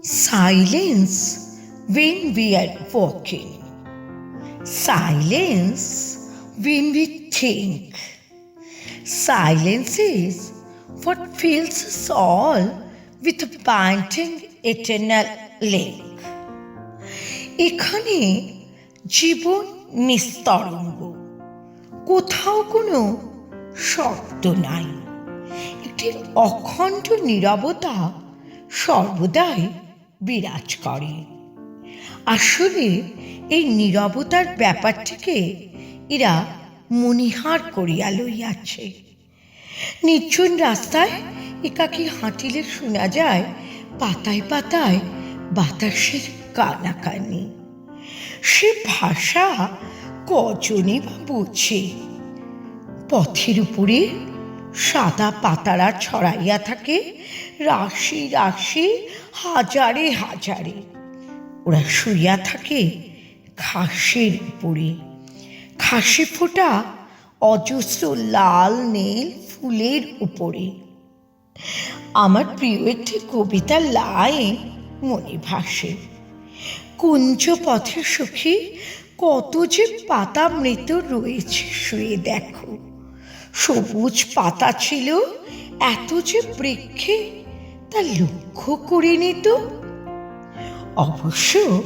Silence when we are walking. Silence when we think. Silence is what fills us all with a panting eternal link. এখানে জীবন নিস্তরঙ্গ কোথাও কোনো শব্দ নাই একটি অখণ্ড নীরবতা সর্বদাই বিরাজ করে। আসলে এই নীরবতার ব্যাপারটিকে এরা মনিহার করিয়া লইয়াছে। নির্জন রাস্তায় একাকি হাঁটিলে শোনা যায়, পাতায় পাতায় বাতাসের কানাকানি। সে ভাষা কজনই বা বুঝে? পথের উপরে সাদা পাতারা ছড়াইয়া থাকে, রাশি রাশি, হাজারে হাজারে। ওরা শুইয়া থাকে ঘাসের উপরে। ঘাসে ফোটা অজস্র লাল নীল ফুলের উপরে। আমার প্রিয় একটি কবিতা লাইন মনে ভাসে। কুঞ্জ পথে সুখী কত যে পাতা মৃত রয়েছে, শুয়ে দেখো। সবুজ পাতা ছিল, এত যে বৃক্ষে তা লক্ষ্য করে নিত। অবশ্য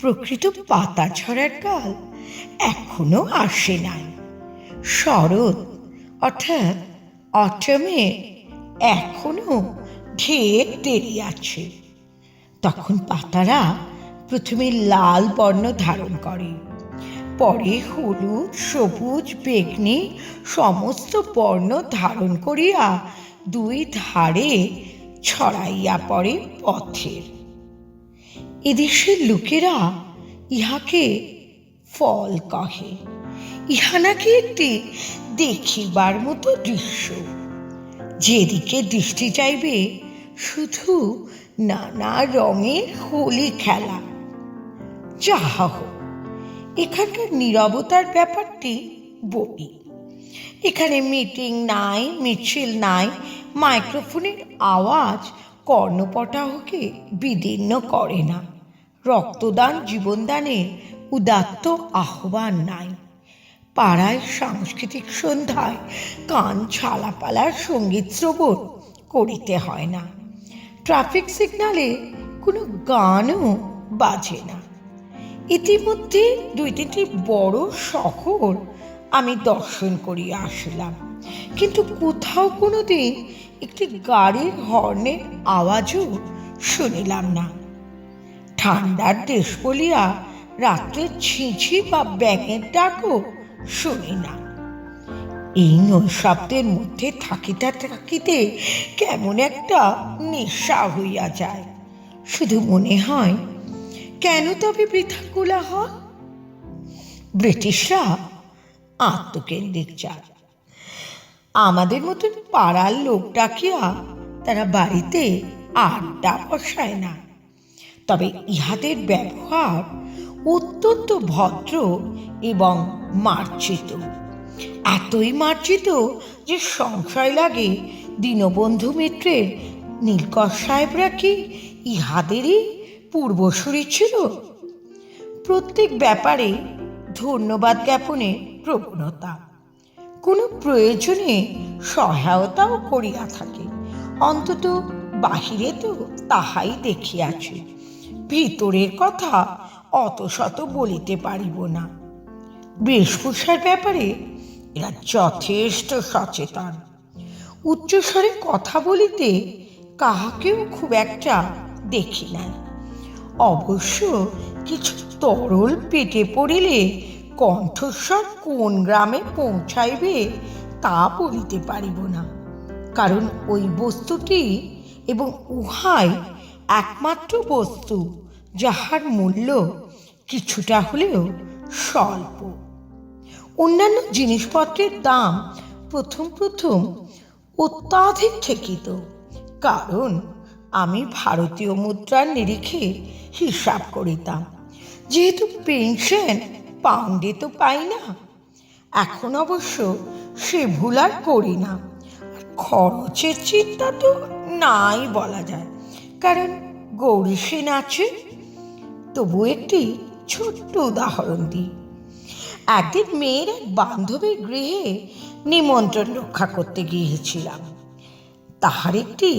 প্রকৃত পাতা ঝরার কাল এখনও আসে নাই। শরৎ, অর্থাৎ অটমে এখনও ঢের দেরি আছে। তখন পাতারা প্রথমে লাল বর্ণ ধারণ করে। পরে হলুদ, সবুজ, বেগনি, সমস্ত বর্ণ ধারণ করিয়া দুই ধারে ছড়াইয়া পড়ে পথের। এদেশের লোকেরা ইহাকে ফল কহে। ইহা নাকি একটি দেখিবার মতো দৃশ্য। যেদিকে দৃষ্টি চাইবে শুধু নানা রঙের হোলি খেলা। যাহা হোক এখানকার নীরবতার ব্যাপারটি বলি এখানে মিটিং নাই, মিছিল নাই মাইক্রোফোনের আওয়াজ কর্ণপটাহকে বিদীর্ণ করে না। রক্তদান, জীবনদানের উদাত্ত আহ্বান নাই। পাড়ায় সাংস্কৃতিক সন্ধ্যায় কান ছালাপালার সংগীত শ্রবণ করিতে হয় না। ট্রাফিক সিগনালে কোনো গানও বাজে না। ইতিমধ্যে দুই তিনটি বড় শহর আমি দর্শন করিয়া আসলাম। কিন্তু কোথাও কোনো দিন একটি গাড়ির হর্নের আওয়াজও শুনিলাম না। ঠান্ডার দেশ বলিয়া রাত্রে ছিঁছি বা ব্যাঙের ডাকও শুনি না। এই নৈশব্দের মধ্যে থাকিতে থাকিতে কেমন একটা নেশা হইয়া যায়। শুধু মনে হয় কেন তবে বৃথা কোলাহল? ব্রিটিশরা আত্মকেন্দ্রিক জাত আমাদের মতন পাড়ার লোক ডাকিয়া তারা বাড়িতে আড্ডা বসায় না। তবে ইহাদের ব্যবহার অত্যন্ত ভদ্র এবং মার্জিত। এতই মার্জিত যে সংশয় লাগে দীনবন্ধু মিত্রের নীলকর সাহেবরা কি ইহাদেরই পূর্বসূরি ছিল। প্রত্যেক ব্যাপারে ধন্যবাদ জ্ঞাপনের প্রবণতা। কোনো প্রয়োজনে সহায়তাও করিয়া থাকে। অন্তত বাহিরে তো তাহাই দেখিয়াছে। ভিতরের কথা অত শত বলিতে পারিব না। বেশভূষার ব্যাপারে এরা যথেষ্ট সচেতন। উচ্চস্বরে কথা বলিতে কাহাকেও খুব একটা দেখি না অবশ্য কিছু তরল পেটে পড়িলে কণ্ঠস্বর কোন গ্রামে পৌঁছাইবে তা বলিতে পারিব না। কারণ ওই বস্তুটি এবং উহাই একমাত্র বস্তু, যাহার মূল্য কিছুটা হলেও স্বল্প। অন্যান্য জিনিসপত্রের দাম প্রথম প্রথম অত্যাধিক ঠেকিত, কারণ আমি ভারতীয় মুদ্রার নিরিখে হিসাব করিতাম। যেহেতু পেনশন পাউন্ডে তো পাই না, এখন অবশ্য সে ভুল আর করি না। খরচের চিন্তা তো নাই বলা যায়, কারণ গৌরী সেন আছে। তবু একটি ছোট্ট উদাহরণ দিই। একদিন মেয়ের এক বান্ধবীর গৃহে নিমন্ত্রণ রক্ষা করতে গিয়েছিলাম। তাহার একটি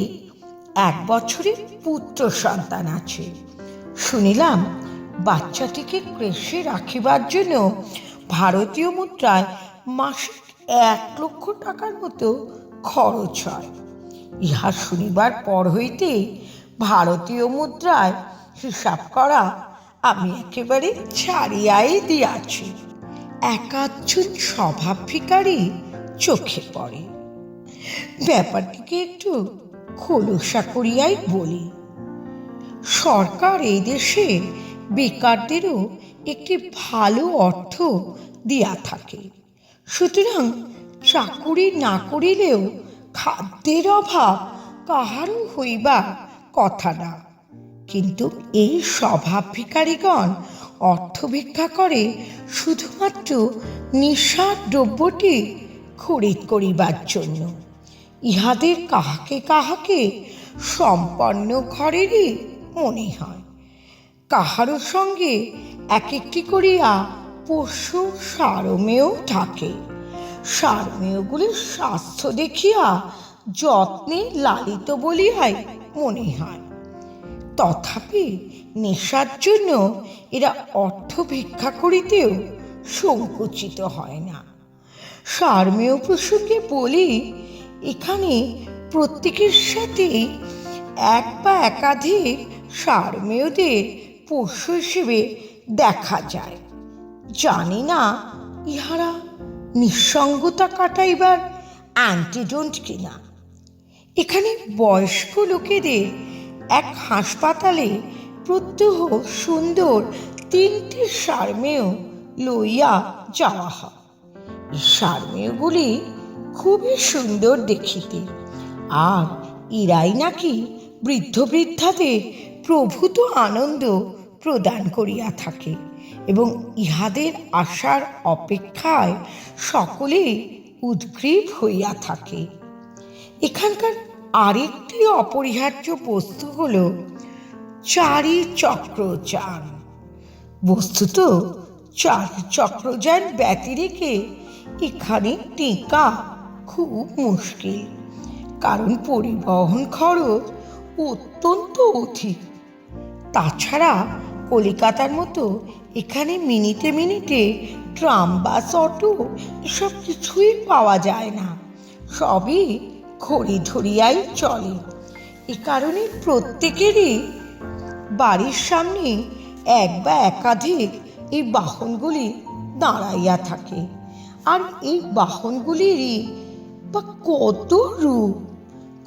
এক বছরের পুত্র সন্তান আছে। শুনিলাম, বাচ্চাটিকে ক্রেশে রাখিবার জন্য ভারতীয় মুদ্রায় মাসিক এক লক্ষ টাকার মতো খরচ হয়। ইহা শুনিবার পর হইতে ভারতীয় মুদ্রায় হিসাব করা আমি একেবারে ছাড়িয়াই দিয়াছি। একাধজন স্বভাব ভিকারী চোখে পড়ে। ব্যাপারটিকে একটু খোলসা করিয়াই বলি। সরকার এই দেশে বেকারদেরও একটি ভালো অর্থ দিয়া থাকে। সুতরাং চাকুরি না করিলেও খাদ্যের অভাব কাহারও হইবার কথা না। কিন্তু এই স্বভাব ভিকারীগণ অর্থ ভিক্ষা করে শুধুমাত্র নিশার দ্রব্যটি খরিদ করিবার জন্য। ইহাদের কাহাকে কাহাকে সম্পন্ন ঘরেরই মনে হয়। কাহারও সঙ্গে এক একটি করিয়া পশু সারমেয় থাকে। সারমেয়গুলির স্বাস্থ্য দেখিয়া যত্নে লালিত বলিয়াই মনে হয়। তথাপি নেশার জন্য এরা অর্থ ভিক্ষা করিতেও সংকুচিত হয় না। সারমেয় পশুকে বলি এখানে প্রত্যেকের সাথে এক বা একাধিক সারমেয়দের পোষ্য হিসেবে দেখা যায়। জানি না ইহারা নিঃসঙ্গতা কাটাইবার অ্যান্টিডোন্ট কিনা। এখানে বয়স্ক লোকেদের এক হাসপাতালে প্রত্যহ সুন্দর তিনটি সারমেয় লইয়া যাওয়া হয়। এই সারমেয়গুলি খুবই সুন্দর দেখিতে। আর ইরাই নাকি বৃদ্ধ বৃদ্ধাদের প্রভূত আনন্দ প্রদান করিয়া থাকে এবং ইহাদের আসার অপেক্ষায় সকলেই উদ্গ্রীব হইয়া থাকে। এখানকার আরেকটি অপরিহার্য বস্তু হল চারি চক্রযান বস্তুত চারি চক্রযান ব্যতিরেকে এখানে টিকা খুব মুশকিল, কারণ পরিবহন খরচ অত্যন্ত অধিক। তাছাড়া কলিকাতার মতো এখানে মিনিটে মিনিটে ট্রাম, বাস, অটো এসব কিছুই পাওয়া যায় না। সবই ঘড়ি ধরিয়াই চলে। এ কারণে প্রত্যেকেরই বাড়ির সামনে এক বা একাধিক এই বাহনগুলি দাঁড়াইয়া থাকে। আর এই বাহনগুলিরই বা কত রূপ?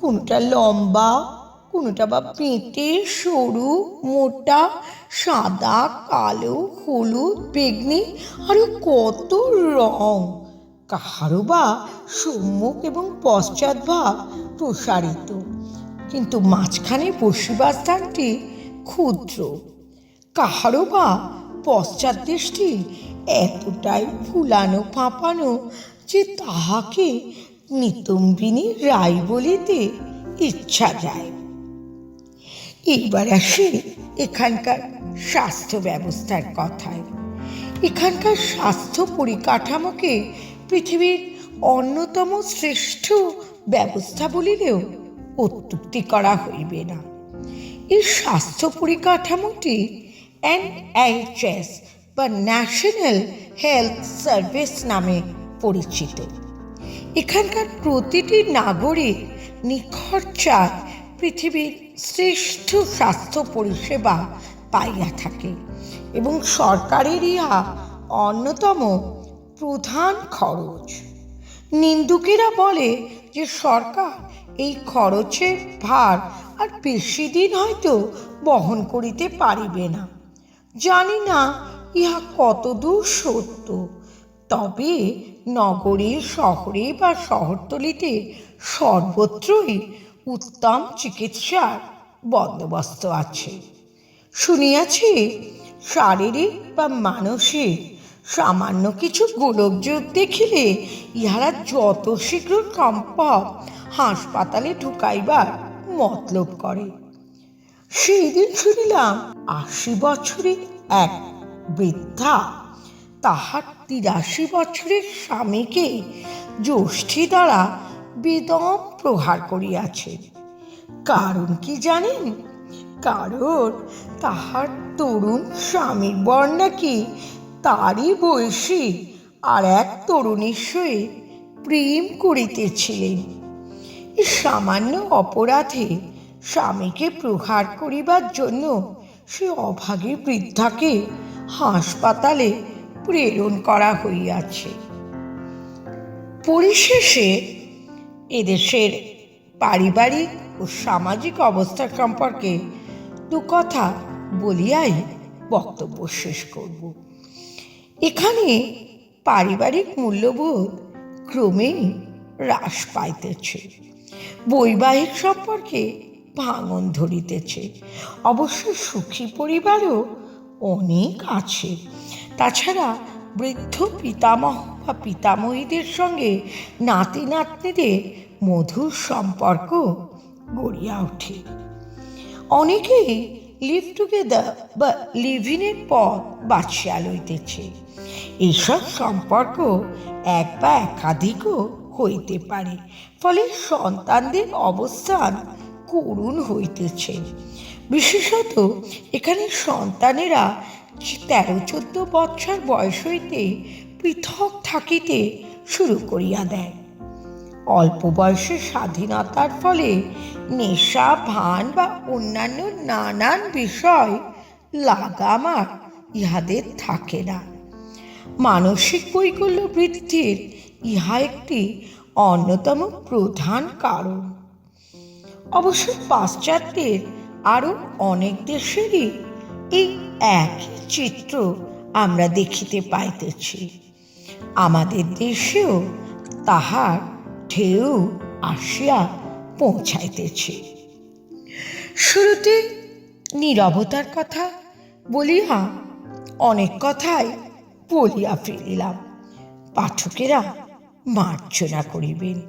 কোনটা লম্বা, কোনোটা বা পেঁটে সরু, মোটা, সাদা, কালো, হলুদ, বেগনি আরও কত রং? কাহারও বা সম্মুখ এবং পশ্চাৎভাগ প্রসারিত। কিন্তু মাঝখানে বসিবার স্থানটি ক্ষুদ্র। কাহারও বা পশ্চাৎ দেশটি এতটাই ফুলানো ফাঁপানো যে তাহাকে নিতম্বিনী রায় বলিতে ইচ্ছা যায়। এইবার আসি এখানকার স্বাস্থ্য ব্যবস্থার কথায়। এখানকার স্বাস্থ্য পরিকাঠামোকে পৃথিবীর অন্যতম শ্রেষ্ঠ ব্যবস্থা বলিলেও অত্যুক্তি করা হইবে না। এই স্বাস্থ্য পরিকাঠামোটি এনএইচএস বা ন্যাশনাল হেলথ সার্ভিস নামে পরিচিত। এখানকার প্রতিটি নাগরিক নিখরচায় পৃথিবীর শ্রেষ্ঠ স্বাস্থ্য পরিষেবা পাইয়া থাকে এবং সরকারের ইহা অন্যতম প্রধান খরচ। নিন্দুকেরা বলে যে সরকার এই খরচের ভার আর বেশি দিন হয়তো বহন করিতে পারিবে না। জানি না ইহা কতদূর সত্য। তবে নগরে শহরে বা শহরতলিতে সর্বত্রই উত্তম চিকিৎসার বন্দোবস্ত আছে। শুনিয়াছি শারীরিক বা মানসিক সামান্য কিছু গোলকযোগ দেখিলে ইহারা যত শীঘ্র সম্ভব হাসপাতালে ঢুকাইবার মতলব করে। সেই দিন শুনিলাম আশি বছরের এক বৃদ্ধা তাহার তিরাশি বছরের স্বামীকে জ্যোষ্ঠী দ্বারা বেদম প্রহার করিয়াছে। কারণ কি জানেন? কারণ তাহার তরুণ স্বামীর বর নাকি তারই বয়সী আর এক তরুণীর সহিত প্রেম করিতেছিলেন। সামান্য অপরাধে স্বামীকে প্রহার করিবার জন্য সে অভাগী বৃদ্ধাকে হাসপাতালে প্রেরণ করা হইয়াছে। পরিশেষে এদেশের পারিবারিক ও সামাজিক অবস্থা সম্পর্কে দু কথা বলিয়াই বক্তব্য শেষ করব। এখানে পারিবারিক মূল্যবোধ ক্রমেই হ্রাস পাইতেছে। বৈবাহিক সম্পর্কে ভাঙন ধরিতেছে। অবশ্য সুখী পরিবারও অনেক আছে। তাছাড়া বৃদ্ধ পিতামহ বা পিতামহীদের সঙ্গে নাতি নাতনিদের মধুর সম্পর্ক গড়িয়া ওঠে। অনেকেই লিভ টুগেদার বা লিভিনের পথ বাছিয়া লইতেছে। এইসব সম্পর্ক এক বা একাধিকও হইতে পারে, ফলে সন্তানদের অবস্থান করুণ হইতেছে। বিশেষত এখানে সন্তানেরা তেরো, চোদ্দ বছর বয়স হইতে পৃথক থাকিতে শুরু করিয়া দেয়। অল্প বয়সে স্বাধীনতার ফলে নেশা, ভান বা অন্যান্য নানান বিষয় লাগাম আর ইহাদের থাকে না। মানসিক বৈকল্য বৃদ্ধির ইহা একটি অন্যতম প্রধান কারণ। অবশ্য পাশ্চাত্যের আরও অনেক দেশেরই এই একই চিত্র আমরা দেখিতে পাইতেছি। আমাদের দেশেও তাহার ঢেউ আসিয়া পৌঁছাইতেছে। শুরুতে নীরবতার কথা বলিয়া অনেক কথাই বলিয়া ফেলিলাম। পাঠকেরা মার্জনা করিবেন।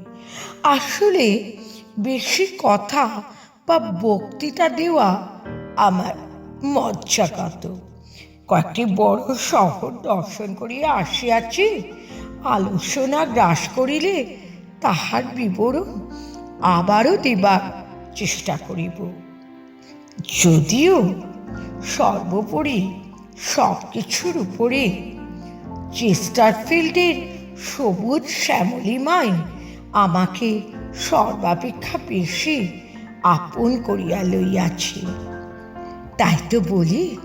আসলে বেশি কথা বা বক্তৃতা দেওয়া আমার মজ্জাগত কয়েকটি বড় শহর দর্শন করিয়া আসিয়াছি, আলোচনা গ্রাস করিলে তাহার বিবরণ আবারও দেবার চেষ্টা করিব। যদিও সর্বোপরি সব কিছুর উপরে চেস্টারফিল্ডের সবুজ শ্যামলিমাই আমাকে সর্বাপেক্ষা বেশি আপন করিয়া লইয়াছে। তাই তো বলি।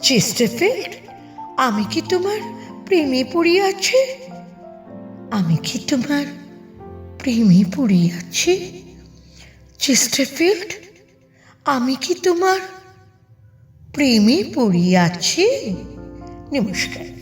চেস্টারফিল্ড, আমি কি তোমার প্রেমে পড়িয়াছি আমি কি তোমার প্রেমে পড়িয়াছি চেস্টারফিল্ড, আমি কি তোমার প্রেমে পড়িয়াছি নমস্কার।